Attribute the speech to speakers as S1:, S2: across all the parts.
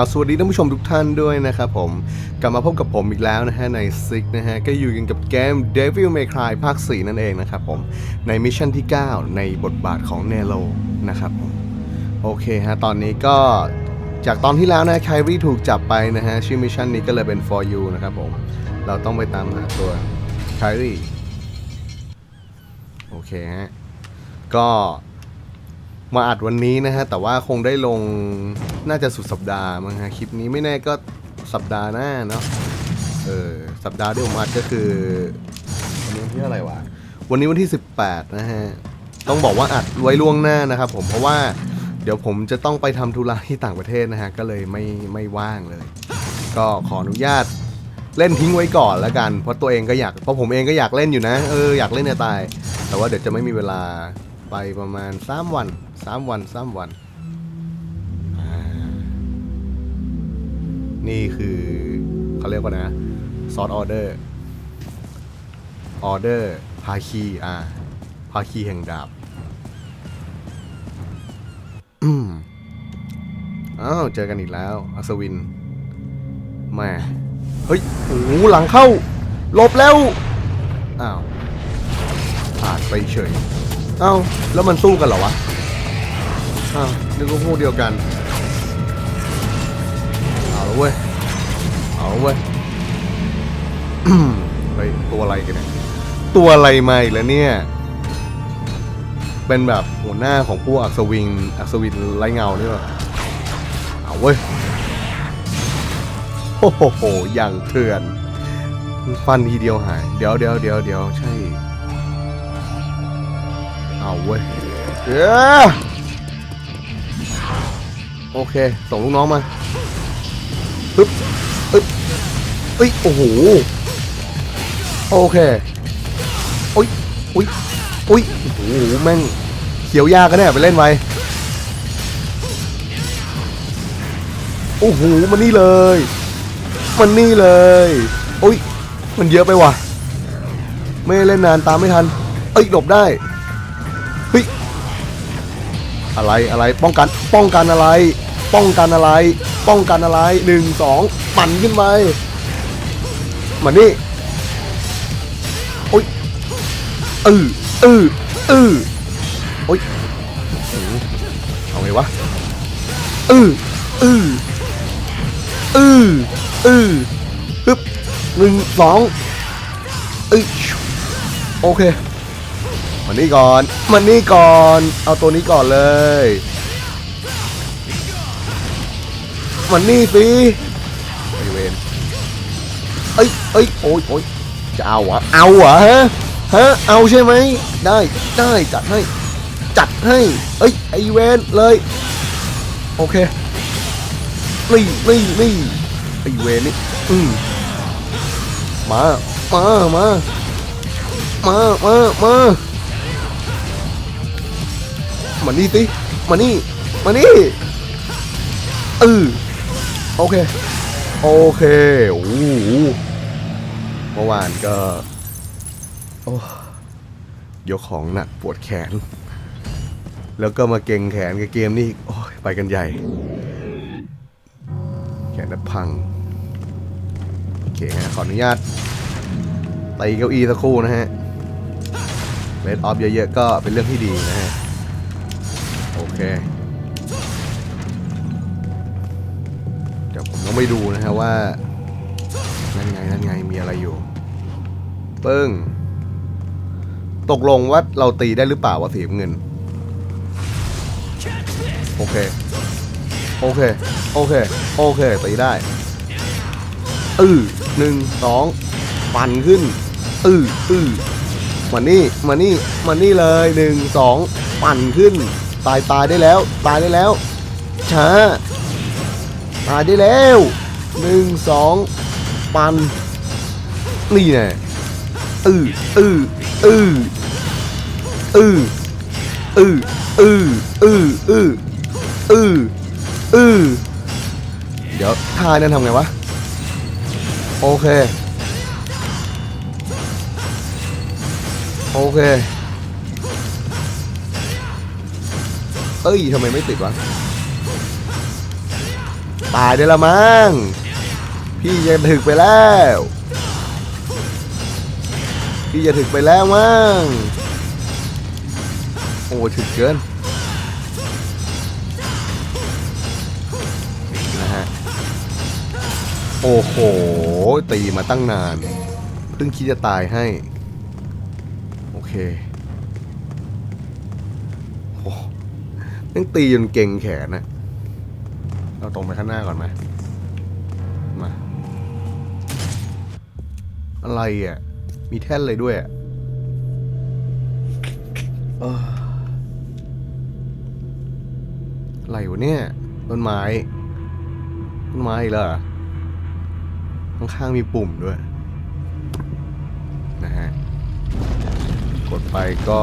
S1: าสวัสดีท่านผู้ชมทุกท่านด้วยนะครับผมกลับมาพบกับผมอีกแล้วนะฮะในซิกนะฮะก็อยู่กันกับเกม Devil May Cry ภาค 4 นั่นเองนะครับผมในมิชชั่นที่ 9 ในบทบาทของเนโลนะครับผมโอเคฮะตอนนี้ก็จากตอนที่แล้วนะไครีถูกจับไปนะฮะชื่อมิชชั่นนี้ก็เลยเป็น for you นะครับผมเราต้องไปตามหาตัวไครีโอเคฮะก็ มาอัดวันนี้นะฮะ แต่ว่าคงได้ลงน่าจะสุดสัปดาห์มั้งฮะคลิปนี้ไม่แน่ก็สัปดาห์หน้าเนาะเออสัปดาห์ที่ผมอัดก็คือวันนี้วันที่อะไรวะวันนี้วันที่ 18 นะฮะ ต้องบอกว่าอัดไว้ล่วงหน้านะครับผมเพราะว่าเดี๋ยวผมจะต้องไปทำธุระที่ต่างประเทศนะฮะ ก็เลยไม่ไม่ว่างเลย ก็ขออนุญาตเล่นทิ้งไว้ก่อนแล้วกัน เพราะตัวเองก็อยากเพราะผมเองก็อยากเล่นอยู่นะ เอออยากเล่นเนี่ยตาย แต่ว่าเดี๋ยวจะไม่มีเวลาไปประมาณ 3 วัน 3วัน3วัน นี่คือเขาเรียกว่านะซอสออเดอร์ออเดอร์พาคีอ่าพาคีแห่งดาบอ้าวเจอกันอีกแล้วอัศวินแม่เฮ้ยโอ้หลังเข้าหลบแล้วอ้าวผ่านไปเฉยเอ้าแล้วมันสู้กันเหรอวะ อ้าวนึกว่าพวกเดียวกัน เอาละเว้ย เอาละเว้ยไปตัวอะไรกันเนี่ย ตัวอะไรมาอีกแล้วเนี่ย เป็นแบบหัวหน้าของพวกอัศวิน อัศวินไรเงาเนี่ยเอาเว้ยโอ้โห อย่างเถื่อน ฟันทีเดียวหาย เดี๋ยวเดี๋ยวเดี๋ยวเดี๋ยวใช่ เอาเว้ยเออ โอเค ส่งลูกน้องมาปึ๊บปึ๊บเอ้ย โอ้โห โอเคโอ้ยโอ้ยโอ้ยโอ้โห แม่งเขียวยากกันแน่ไปเล่นไว้โอ้โห มันนี่เลย มันนี่เลยโอ้ย มันเยอะไปว่ะ ไม่เล่นนานตามไม่ทัน เอ้ย หลบได้ เฮ้ย อะไรอะไรป้องกันป้องกันอะไร ป้องกันอะไร ป้องกันอะไรหนึ่งสองปั่นขึ้นไปมานี่โอ้ยเออเออเออโอ้ยอ้โหเอาไงวะเออเออเออเออฮึบหนึ่งสองเอ้ยโอเค มานี่ก่อนมานี่ก่อน เอาตัวนี้ก่อนเลยมันนี่สิไอเวนเอ้ยเอ้ยโอ้ยโอ้ยจะเอาเหรอเอาเหรอฮะฮะเอาใช่ไหมได้ได้จัดให้ จัดให้เอ้ยไอเวนเลยโอเคนี่นี่นี่ไอเวนนี่อืมมา มา มา มา มา มา มานี่สิมานี่มานี่เออโอเค โอเคโอ้โหเมื่อวานก็ โอ้ยกของหนักปวดแขน แล้วก็มาเก่งแขนกับเกมนี่โอ้ยไปกันใหญ่ แขนนัดพัง โอเคฮะขออนุญาตตีเก้าอี้สักครู่นะฮะเลดออฟเยอะๆก็เป็นเรื่องที่ดีนะฮะ โอเค เดี๋ยวผมต้องไปดูนะฮะว่า นั่นไง นั่นไง มีอะไรอยู่ ปึ้ง ตกลงว่าเราตีได้หรือเปล่าว่าสีเงิน โอเค โอเค โอเค โอเค ตีได้ อือหนึ่งสองปั่นขึ้น อืออือมานี่ มานี่ มานี่เลยหนึ่งสองปั่นขึ้น ตายตายได้แล้ว ตายได้แล้วช้าตายได้แล้วหนึ่งสองปันนี่แน่อืออืออืออืออืออืออืออืออืออือเดี๋ยวท่านั้นทำไงวะ โอเค โอเค เอ้ยทำไมไม่ติดวะ ตายได้ละมั้ง พี่จะถึกไปแล้ว พี่จะถึกไปแล้วมั้ง โอ้ถึกเกินนะฮะ โอ้โห ตีมาตั้งนาน เพิ่งคิดจะตายให้ โอเคโอ้ ยังตีจนเก่งแขนนะเราตรงไปข้างหน้าก่อนไหมมา อะไรอะ มีแท่นเลยด้วยอะอะไรวะเนี่ยต้นไม้ต้นไม้อีกแล้วเหรอข้างๆมีปุ่มด้วย นะฮะ กดไปก็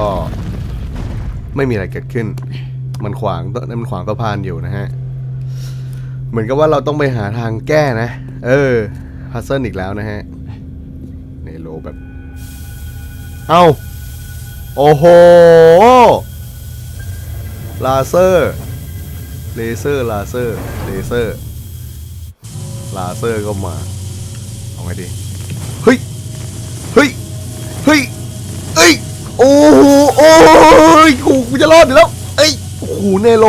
S1: ไม่มีอะไรเกิดขึ้น มันขวางต้นมันขวางสะพานอยู่นะฮะ เหมือนกับว่าเราต้องไปหาทางแก้นะ เออพัซเซิลอีกแล้วนะฮะเนโลแบบ เอ้า โอ้โห ลาเซอร์ เลเซอร์ ลาเซอร์ เลเซอร์ ลาเซอร์ก็มา เอาไงดี เฮ้ย เฮ้ย เฮ้ยเอ้ย โอ้โห โอ้ยกูกูจะรอดอยู่แล้ว หเนโล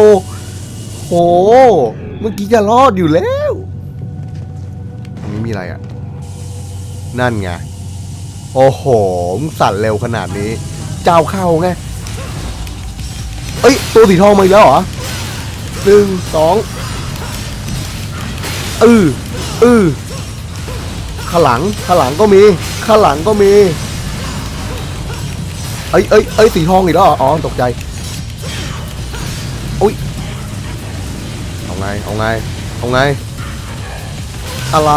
S1: โห เมื่อกี้จะรอดอยู่แล้วตรงนี้มีอะไรอะ นั่นไง โอ้โหมึงสั่นเร็วขนาดนี้ เจ้าเข้าไง เอ้ย ตัวสีทองมาอีกแล้วเหรอหนึ่งสองเออเออข้างหลังข้างหลังก็มีข้างหลังก็มี เอ้ยเอ้ยเอ้ยสีทองอีกแล้วเหรออ๋อตกใจ เอาไงเอาไง เอาไง อะไร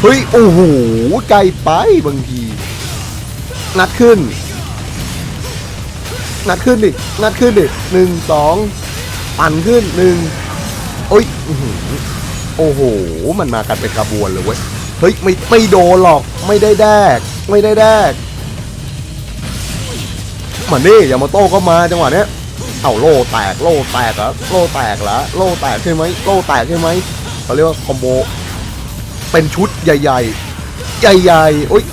S1: เฮ้ย โอ้โห ไกลไปบางทีงัดขึ้นงัดขึ้นดิงัดขึ้นดิหนึ่งสองปั่นขึ้นหนึ่งโอ้ยอื้อหือโอ้โห มันมากันเป็นขบวนเลยเว้ย เฮ้ย ไม่ ไม่โดนหรอก ไม่ได้แดก ไม่ได้แดกมานี่ยามาโต้ก็มาจังหวะเนี้ย เอาโล่แตกโล่แตกเหรอโล่แตกเหรอโล่แตกใช่ไหมโล่แตกใช่ไหมเขาเรียกว่าคอมโบเป็นชุดใหญ่ ๆ ใหญ่ๆโอ้ย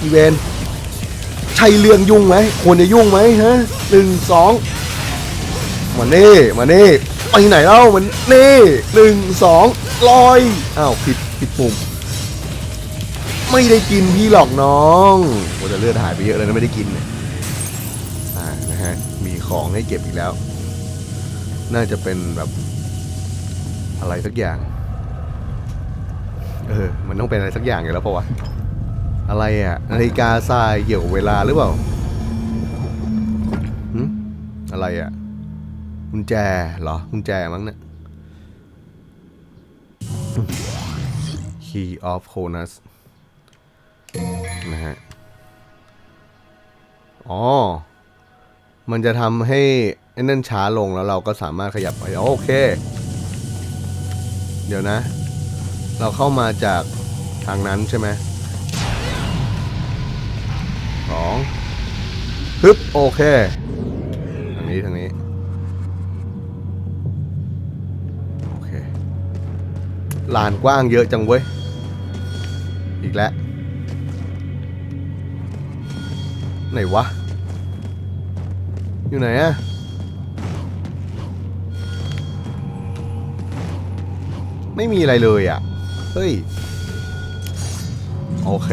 S1: อีเวนใช่เรื่องยุ่งไหมควรจะยุ่งไหมฮะหนึ่งสองมาเน่มาเน่ไปไหนเล่ามันเน่หนึ่งสองลอยอ้าวผิดผิดปุ่มไม่ได้กินพี่หรอกน้องโอ้แต่เลือดหายไปเยอะเลยนะไม่ได้กินเนี่ยอ่านะฮะ ของให้เก็บอีกแล้ว น่าจะเป็นแบบอะไรสักอย่าง เออ มันต้องเป็นอะไรสักอย่างอยู่แล้วปะวะ อะไรอะนาฬิกาทรายเกี่ยวกับเวลาหรือเปล่าหึอะไรอะกุญแจเหรอกุญแจมั้งเนี่ย Key of Conus นะฮะ อ๋อ มันจะทำให้ไอ้นั่นช้าลงแล้วเราก็สามารถขยับไปโอเค เดี๋ยวนะ เราเข้ามาจากทางนั้นใช่ไหมสองฮึบโอเคทางนี้ทางนี้โอเคลานกว้างเยอะจังเว้ย อีกแล้ว ไหนวะ อยู่ไหนอะไม่มีอะไรเลยอะเฮ้ย โอเค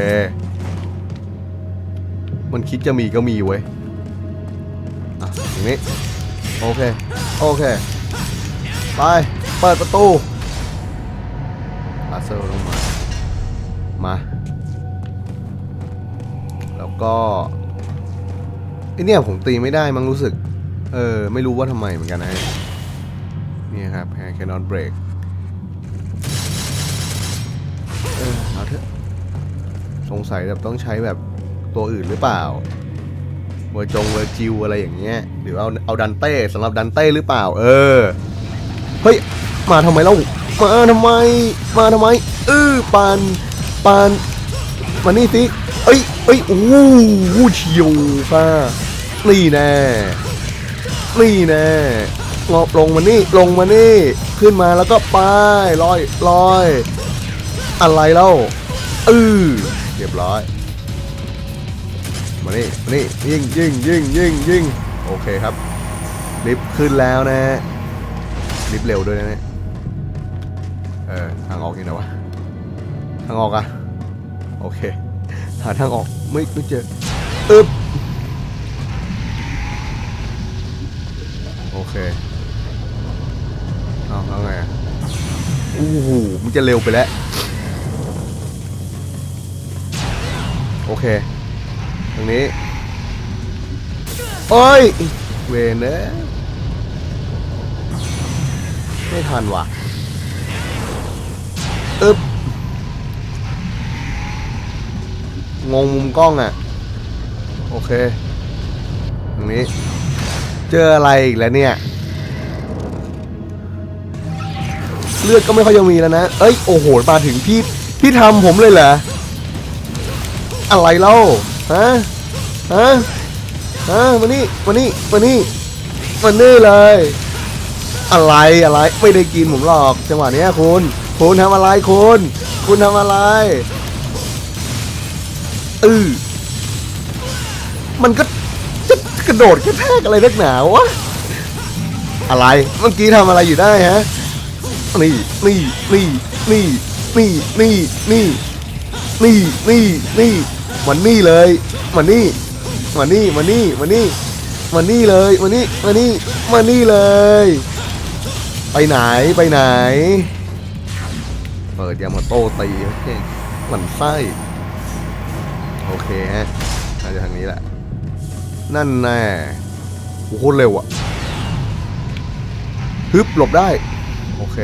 S1: มันคิดจะมีก็มีเว้ย อะอย่างนี้ โอเค โอเค ไป เปิดประตูลาเซอร์ลงมา มา แล้วก็ อเนี่ยผมตีไม่ได้มั้งรู้สึก เออ ไม่รู้ว่าทำไมเหมือนกันนะนี่ครับแฮร์แคนนอนเบรกเออเอาเถอะสงสัยแบบต้องใช้แบบตัวอื่นหรือเปล่าเวอร์จงเวอร์จิวอะไรอย่างเงี้ยหรือเอาเอาดันเต้สำหรับดันเต้หรือเปล่า เออ เฮ้ย มาทำไมเล่ามาทำไม มาทำไมเออปานปานมานี่สิเอ้ยเอ้ยโอ้โหเฉียวค่ะ นี่แน่นี่แน่งอลงมานี่ลงมานี่ ขึ้นมาแล้วก็ไปลอยลอย อะไรเล่าเออเรียบร้อย มานี่มานี่ยิงยิงยิงยิงยิงโอเคครับลิฟต์ขึ้นแล้วนะลิฟต์เร็วด้วยนะเนี่ยเออทางออกยังไงวะทางออกอะโอเคหาทางออกไม่ไม่เจออึบ เคเอาแล้วไงอะโอ้โหมันจะเร็วไปแล้ว โอเคตรงนี้โอ้ย เวนเนะไม่ทันว่ะอึ๊บงงมุมกล้องอะ โอเค ตรงนี้ เจออะไรอีกแล้วเนี่ย เลือดก็ไม่ค่อยจะมีแล้วนะ เอ้ย โอ้โห มาถึงพี่ พี่ทำผมเลยเหรอ อะไรเล่า ฮะ ฮะ ฮะมานี่มานี่มานี่มานี่เลย อะไร อะไร ไม่ได้กินผมหรอก จังหวะเนี้ยคุณ คุณทำอะไรคุณ คุณทำอะไรเออมันก็ กระโดดกระแทกอะไรนักหนาวะอะไรเมื่อกี้ทำอะไรอยู่ได้ฮะนี่นี่นี่นี่นี่นี่นี่นี่นี่นี่มันนี่เลยมันนี่มานี่มานี่มานี่มานี่เลยมานี่มานี่มานี่เลย ไปไหนไปไหน เปิดยามาโต้ตีโอเคหมันไส้โอเคฮะน่าจะทางนี้แหละ นั่นแน่โคตรเร็วอะฮึบหลบได้ โอเค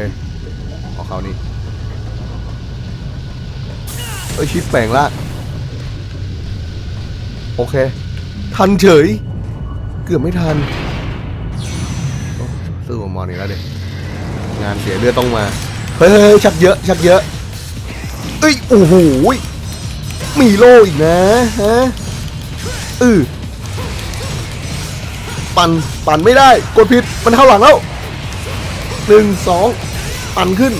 S1: เอาเขานี่เอ้ยชิดแปลงละโอเค ทันเฉย เกือบไม่ทันโอ้สู้กับมอนอีกแล้วเด็กงานเสียเลือดต้องมา เฮ้ยชักเยอะ ชักเยอะ เอ้ย โอ้โหมีโล่อีกนะ ฮะ อือ ปั่นปั่นไม่ได้กดผิดมันเข้าหลังแล้วหนึ่งสองปั่นขึ้น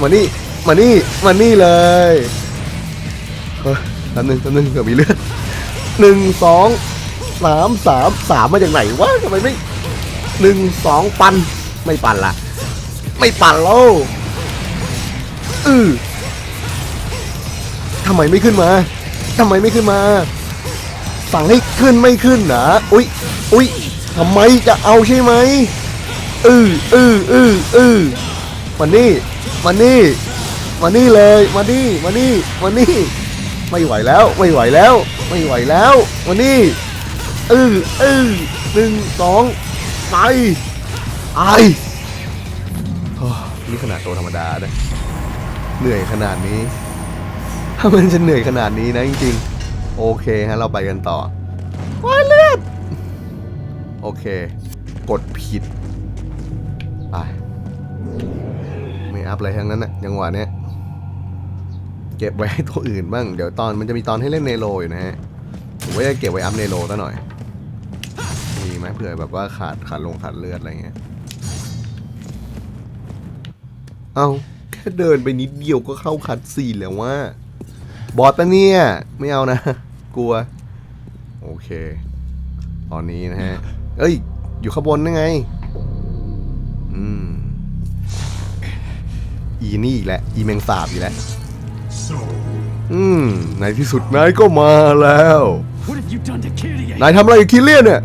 S1: มานี่มานี่มานี่เลยเฮ้ยแป๊บนึงแป๊บนึงเผื่อมีเลือดหนึ่งสองสามสามสามมาจากไหนวะทำไมไม่หนึ่งสองปั่นไม่ปั่นละไม่ปั่นแล้วอือทำไมไม่ขึ้นมาทำไมไม่ขึ้นมา สั่งให้ขึ้นไม่ขึ้นนะ อุ๊ยอุ๊ย ทำไมจะเอาใช่ไหมอืออืออืออือมานี่มานี่มานี่เลยมานี่มานี่มานี่ ไม่ไหวแล้วไม่ไหวแล้ว ไม่ไหวแล้วมานี่อืออือหนึ่งสองไปไอโอ้นี่ขนาดตัวธรรมดานะเหนื่อยขนาดนี้ ถ้ามันจะเหนื่อยขนาดนี้นะจริงๆ โอเคฮะเราไปกันต่อว้ายเลือด โอเค กดผิดไปไม่อัพอะไรทั้งนั้นนะจังหวะเนี้ยเก็บไว้ให้ตัวอื่นบ้าง เดี๋ยวตอนมันจะมีตอนให้เล่นเนโรอยู่นะฮะผมว่าจะเก็บไว้อัพเนโรซะหน่อย มีไหมเผื่อแบบว่าขาดขาดลงขาดเลือดอะไรเงี้ย เอาแค่เดินไปนิดเดียวก็เข้าคัดซีนแล้วว่า บอสปะเนี่ย ไม่เอานะ กลัว โอเค ตอนนี้นะฮะ เอ้ย อยู่ข้างบนนั่นไง อืม อีนี่อีกแล้ว อีแมงสาบอีกแล้ว
S2: So,
S1: อืม ในที่สุดนายก็มาแล้ว
S3: What have you done to Kyrie?
S1: นายทำอะไรกับคิเลียนเนี่ย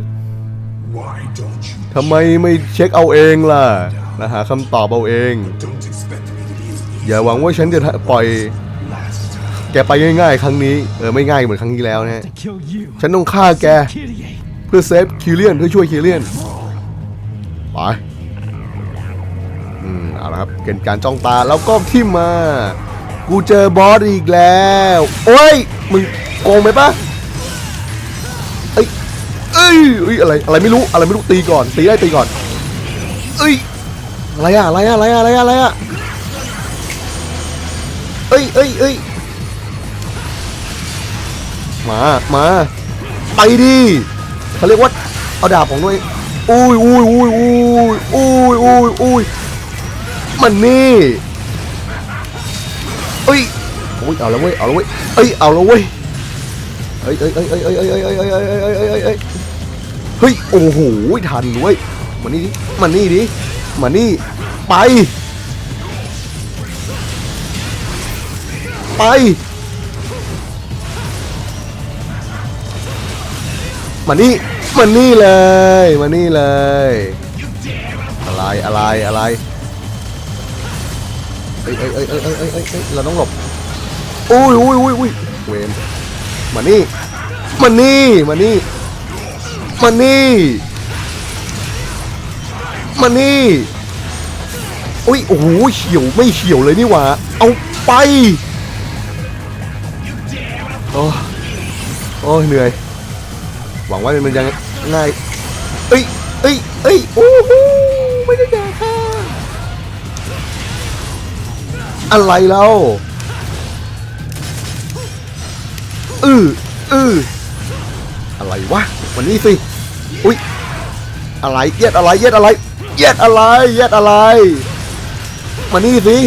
S2: why don't you
S1: ทำไมไม่เช็คเอาเองล่ะนะหาคำตอบเอาเอง
S2: don't expect me to be as easy
S1: อย่าหวังว่าฉันจะปล่อย
S2: last time?
S1: แกไปง่ายๆ ครั้งนี้ เออไม่ง่ายเหมือนครั้งที่แล้วนะฮะ
S3: To kill you.
S1: ฉันต้องฆ่าแก
S3: Kyrie.
S1: เพื่อเซฟคิเลียนเพื่อช่วยคิเลียนไปอืมเอาละครับเกณฑ์การจ้องตาแล้วก็ทิมมา กูเจอบอสอีกแล้ว โอ้ยมึงโกงไหมปะเอ้ยเอ้ยเอ้ยอะไรอะไรไม่รู้อะไรไม่รู้ตีก่อนตีได้ตีก่อนเอ้ยอะไรอะอะไรอะอะไรอะอะไรอะอะไรอะเอ้ยเอ้ยเอ้ยมา มา ไปดิ เขาเรียกว่าเอาดาบของตัวเองอุ้ยอุ้ยอุ้ยอุ้ยอุ้ยอุ้ยอุ้ยมันนี่เอ้ยโอ้ยเอาแล้วเว้ยเอาแล้วเว้ยเอ้ยเอาแล้วเว้ยเอ้ยเอ้ยเอ้ยเอ้ยเอ้ยเอ้ยเอ้ยเอ้ยเอ้ยเอ้ยเอ้ยเอ้ยเอ้ยเฮ้ยโอ้โหทันเว้ยมานี่ดิมานี่ดิมานี่ไปไปมานี่ มานี่เลยมานี่เลย อะไรอะไรอะไรเอ้ยเอ้ยเอ้ยเอ้ยเอ้ยเอ้ยเอ้ยเอ้ยเราต้องหลบอุ้ยอุ้ยอุ้ยอุ้ยเวนมานี่มานี่มานี่มานี่มานี่อุ้ยโอ้โหเฉียวไม่เฉียวเลยนี่หว่าเอาไปโอ้โอ้เหนื่อย หวังว่ามันยังง่ายเอ้ยเอ้ยเอ้ยโอ้โหไม่ได้แดกค่ะอะไรเราเออเอออะไรวะวันนี้สิอุ้ยอะไรเย็ดอะไรเย็ดอะไรเย็ดอะไรเย็ดอะไรมานี่สิ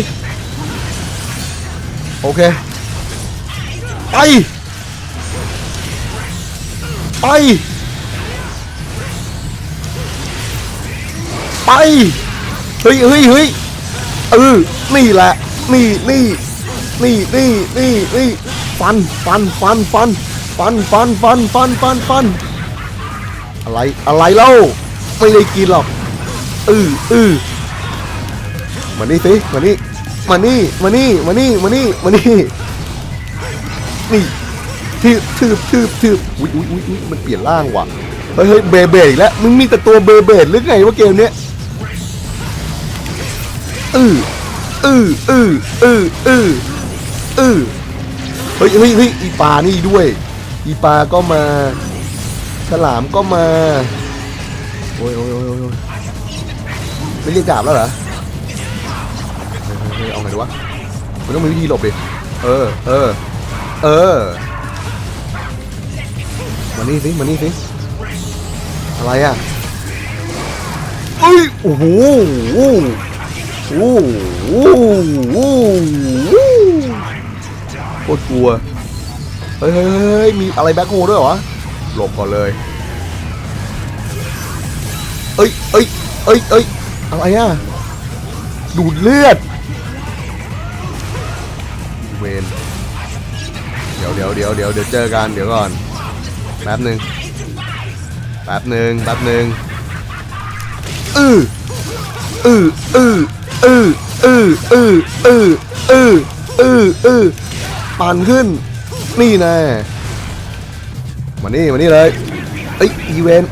S1: โอเคไป ไป ไป เฮ้ยเฮ้ยเฮ้ยเออ นี่แหละ นี่นี่นี่นี่นี่นี่ฟัน ฟัน ฟัน ฟัน ฟัน ฟัน ฟัน ฟัน ฟัน ฟัน อะไร อะไรเล่า ไม่ได้กินหรอก อืออือมานี่สิมานี่ มานี่ มานี่ มานี่ มานี่ มานี่ นี่ ทืบทืบทืบทืบอุ้ยอุ้ยอุ้ยอุ๊ยมันเปลี่ยนร่างว่ะเฮ้ยเฮ้ยเบเบอีกแล้วมึงมีแต่ตัวเบเบหรือไงวะเกมเนี้ยอืออืออืออืออืออือเฮ้ยเฮ้ยเฮ้ยอีปลานี่ด้วย อีปลาก็มา ฉลามก็มาโอ้ยโอ้ยโอ้ยโอ้ยไม่เรียกดาบแล้วเหรอเฮ้ยเฮ้ยเฮ้ยเอาไงดีวะมันต้องมีวิธีหลบดิเออเออเออ มานี่สิมานี่สิอะไรอะเอ้ยโอ้โหโอ้โหโอ้โหโคตรกลัวเฮ้ยเฮ้ยมีอะไรแบ็คโฮด้วยเหรอหลบก่อนเลยเอ้ยเอ้ยเอ้ยเอ้ยอะไรอะดูดเลือดเวนเดี๋ยวเดี๋ยวเดี๋ยวเดี๋ยวเดี๋ยวเจอกันเดี๋ยวก่อน แป๊บหนึ่งแป๊บหนึ่งแป๊บหนึ่งอืออืออืออืออืออืออืออืออืออือปั่นขึ้น นี่แน่มานี่มานี่เลยเอ้ยอีเวน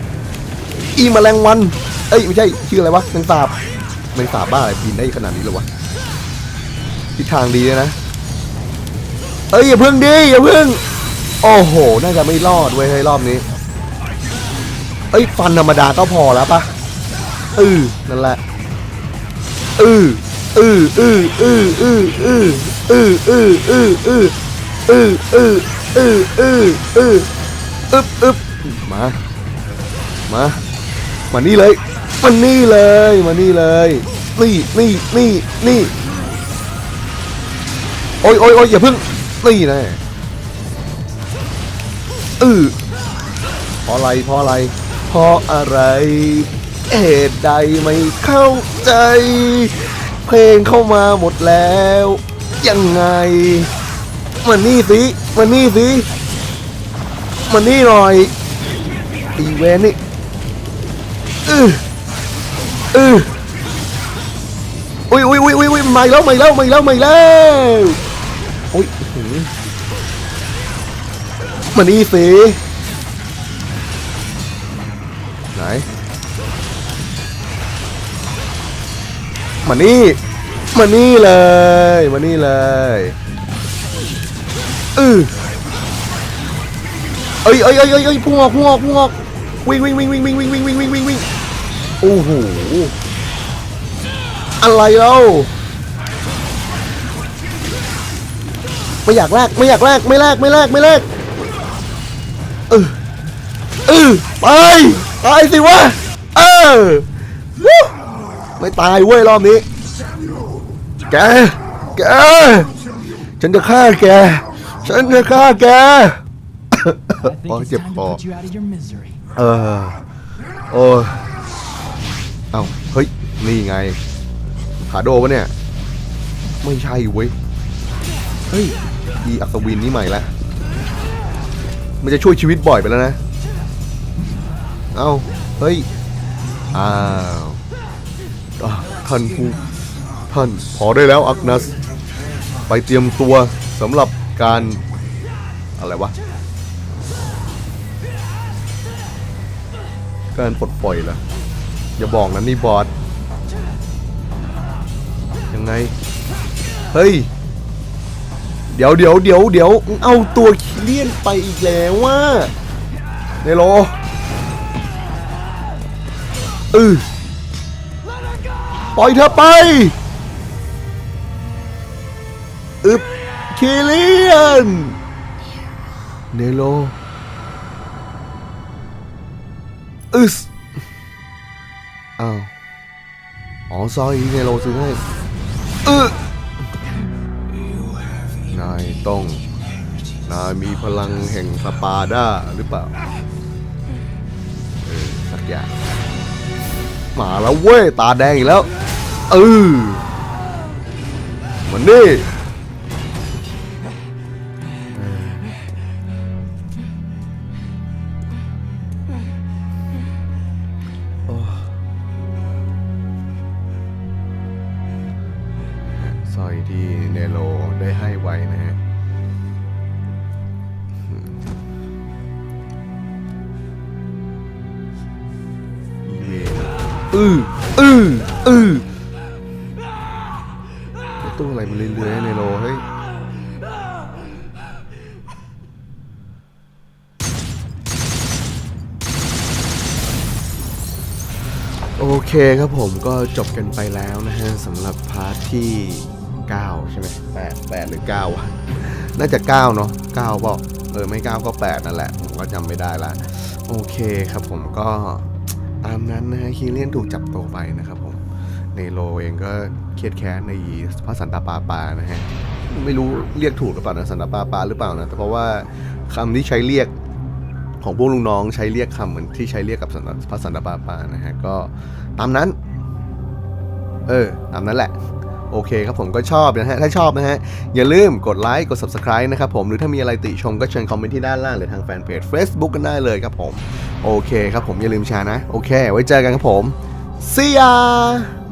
S1: อีแมลงวันเอ้ยไม่ใช่ชื่ออะไรวะแมงสาบแมงสาบบ้าอะไรบินได้ขนาดนี้เลยวะทิศทางดีเลยนะเอ้ยอย่าเพิ่งดิอย่าเพิ่ง โอ้โห น่าจะไม่รอดเว้ยรอบนี้ เอ้ยฟันธรรมดาก็พอแล้วปะเออนั่นแหละเออเออเออเออเออเออเออเออเออเออเออเออเออเออเอออึบอึบมา มา มานี่เลย มานี่เลย มานี่เลย นี่นี่นี่นี่โอ้ยโอ้ยโอ้ยอย่าเพิ่ง นี่นะเออเพราะอะไรเพราะอะไรเพราะอะไร เหตุใดไม่เข้าใจ เพลงเข้ามาหมดแล้ว ยังไงมานี่สิมานี่สิมานี่หน่อยอีเวนนี่เออเอออุ้ยอุ้ยอุ้ยอุ้ยอุ้ยมาแล้วมาแล้วมาแล้วมาแล้วอุ้ย มานี่สิไหนมานี่มานี่เลยมานี่เลยอืออเอ้ยเอ้ยเอ้ยเอ้ยพุ่งออกพุ่งออกพุ่งออกวิ่งวิ่งวิ่งวิ่งวิ่งวิ่งวิ่งวิ่งวิ่งวิ่งวิ่งโอ้โหอะไรเล่าไม่อยากแลกไม่อยากแลกไม่แลกไม่แลกไม่แลก เออเออไปไปสิวะเอออวู้ไม่ตายเว้ยรอบนี้ แก แก ฉันจะฆ่าแก ฉันจะฆ่าแก
S3: I think
S1: Oh,
S3: it's
S1: จ็บ
S3: time
S1: ค
S3: to
S1: อ
S3: put you out of your misery.
S1: เออ โอ้ยเอ้า เฮ้ย นี่ไง ขาโดปะเนี่ย ไม่ใช่เว้ย เฮ้ย อีอัศวินนี่ใหม่ละ มันจะช่วยชีวิตบ่อยไปแล้วนะ เอ้า เฮ้ย อ้าวอะท่านผู้ท่านพอได้แล้วอักนัส ไปเตรียมตัวสำหรับการ อะไรวะ การปลดปล่อยเหรอย่าบอกนะนี่บอสยังไง เฮ้ย เดี๋ยวเดี๋ยวเดี๋ยวเดี๋ยวเอาตัวคิเลียนไปอีกแล้วว่าเนโร เออปล่อยเธอไปอึบคิเลียน เนโรอึสอ้าวอ๋อซอยเนโรซื้อให้ออนายต้อง นายมีพลังแห่งสปาด้าหรือเปล่า เออสักอย่าง มาแล้วเว้ย ตาแดงอีกแล้วเออมันนี่ อืออืออือไอ้ตู้อะไรมันเลื้อยๆเนโรเฮ้ยโอเคครับผมก็จบกันไปแล้วนะฮะสำหรับพาร์ทที่ 9 ใช่ไหม8 8หรือ9วะน่าจะ 9 เนาะ9บอกเออไม่ 9 ก็ 8 นั่นแหละ ผมก็จำไม่ได้ละ โอเคครับผมก็ ตามนั้นนะฮะคีเลียนถูกจับตัวไปนะครับผมเนโรเองก็เครียดแค้นในพระสันตาปาปานะฮะไม่รู้เรียกถูกหรือเปล่านะสันตาปาปาหรือเปล่านะแต่เพราะว่าคำที่ใช้เรียกของพวกลุงน้องใช้เรียกคำเหมือนที่ใช้เรียกกับพระสันตาปาปานะฮะก็ตามนั้น เออตามนั้นแหละ โอเคครับผมก็ชอบนะฮะ ถ้าชอบนะฮะ อย่าลืมกดไลค์กด subscribe นะครับผม หรือถ้ามีอะไรติชมก็เชิญคอมเมนต์ที่ด้านล่างหรือทางแฟนเพจ Facebook กันได้เลยครับผม โอเคครับผมอย่าลืมแชร์นะ โอเค ไว้เจอกันครับผม see ya